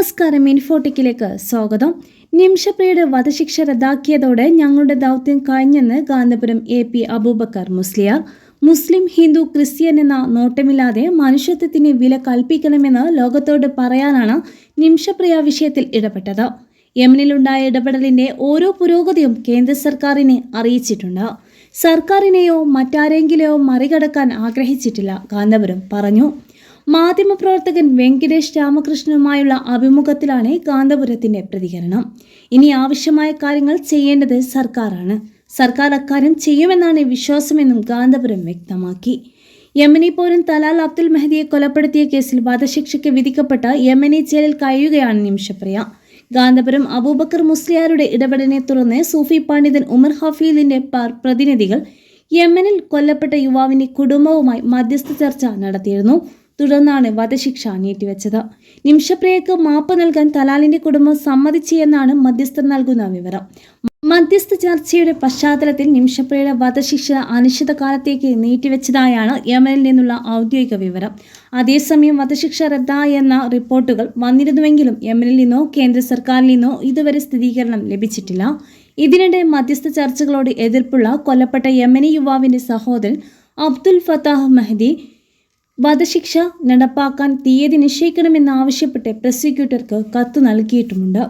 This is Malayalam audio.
നമസ്കാരം ഇൻഫോട്ടിക്കിലേക്ക് സ്വാഗതം. നിംഷപ്രിയുടെ വധശിക്ഷ റദ്ദാക്കിയതോടെ ഞങ്ങളുടെ ദൗത്യം കഴിഞ്ഞെന്ന് Kanthapuram A P Aboobacker Musliyar. Muslim Hindu Christian എന്ന നോട്ടമില്ലാതെ മനുഷ്യത്വത്തിന് വില കൽപ്പിക്കണമെന്ന് ലോകത്തോട് പറയാനാണ് നിംഷപ്രിയ വിഷയത്തിൽ ഇടപെട്ടത്. യമനിലുണ്ടായ ഇടപെടലിന്റെ ഓരോ പുരോഗതിയും കേന്ദ്ര സർക്കാരിനെ അറിയിച്ചിട്ടുണ്ട്. സർക്കാരിനെയോ മറ്റാരെങ്കിലെയോ മറികടക്കാൻ ആഗ്രഹിച്ചിട്ടില്ല ഗാന്ധപുരം പറഞ്ഞു. മാധ്യമപ്രവർത്തകൻ വെങ്കിടേഷ് രാമകൃഷ്ണനുമായുള്ള അഭിമുഖത്തിലാണ് കാന്തപുരത്തിന്റെ പ്രതികരണം. ഇനി ആവശ്യമായ കാര്യങ്ങൾ ചെയ്യേണ്ടത് സർക്കാരാണ്. സർക്കാർ അക്കാര്യം ചെയ്യുമെന്നാണ് വിശ്വാസമെന്നും കാന്തപുരം വ്യക്തമാക്കി. യമനി പൗരൻ തലാൽ അബ്ദുൽ മെഹദിയെ കൊലപ്പെടുത്തിയ കേസിൽ വധശിക്ഷയ്ക്ക് വിധിക്കപ്പെട്ട യമനി ജയിലിൽ കഴിയുകയാണ് നിമിഷപ്രിയ. ഗാന്ധപുരം അബൂബക്കർ മുസ്ലിയാരുടെ ഇടപെടലിനെ തുടർന്ന് സൂഫി പണ്ഡിതൻ ഉമർ ഹഫീലിന്റെ പ്രതിനിധികൾ യമനിൽ കൊല്ലപ്പെട്ട യുവാവിന്റെ കുടുംബവുമായി മധ്യസ്ഥ ചർച്ച നടത്തിയിരുന്നു. തുടർന്നാണ് വധശിക്ഷ നീട്ടിവെച്ചത്. നിമിഷപ്രിയക്ക് മാപ്പ് നൽകാൻ തലാലിന്റെ കുടുംബം സമ്മതിച്ചു എന്നാണ് മധ്യസ്ഥർ നൽകുന്ന വിവരം. മധ്യസ്ഥ ചർച്ചയുടെ പശ്ചാത്തലത്തിൽ നിമിഷപ്രിയയുടെ വധശിക്ഷ അനിശ്ചിതകാലത്തേക്ക് നീട്ടിവെച്ചതായാണ് യമനിൽ നിന്നുള്ള ഔദ്യോഗിക വിവരം. അതേസമയം വധശിക്ഷ റദ്ദായെന്ന റിപ്പോർട്ടുകൾ വന്നിരുന്നുവെങ്കിലും യമനിൽ നിന്നോ കേന്ദ്ര സർക്കാരിൽ നിന്നോ ഇതുവരെ സ്ഥിരീകരണം ലഭിച്ചിട്ടില്ല. ഇതിനിടെ മധ്യസ്ഥ ചർച്ചകളോട് എതിർപ്പുള്ള കൊല്ലപ്പെട്ട യമനി യുവാവിന്റെ സഹോദരൻ അബ്ദുൽ ഫത്താഹ് മെഹദി വധശിക്ഷ നടപ്പാക്കാൻ തീയതി നിശ്ചയിക്കണമെന്നാവശ്യപ്പെട്ട് പ്രോസിക്യൂട്ടർക്ക് കത്ത് നൽകിയിട്ടുമുണ്ട്.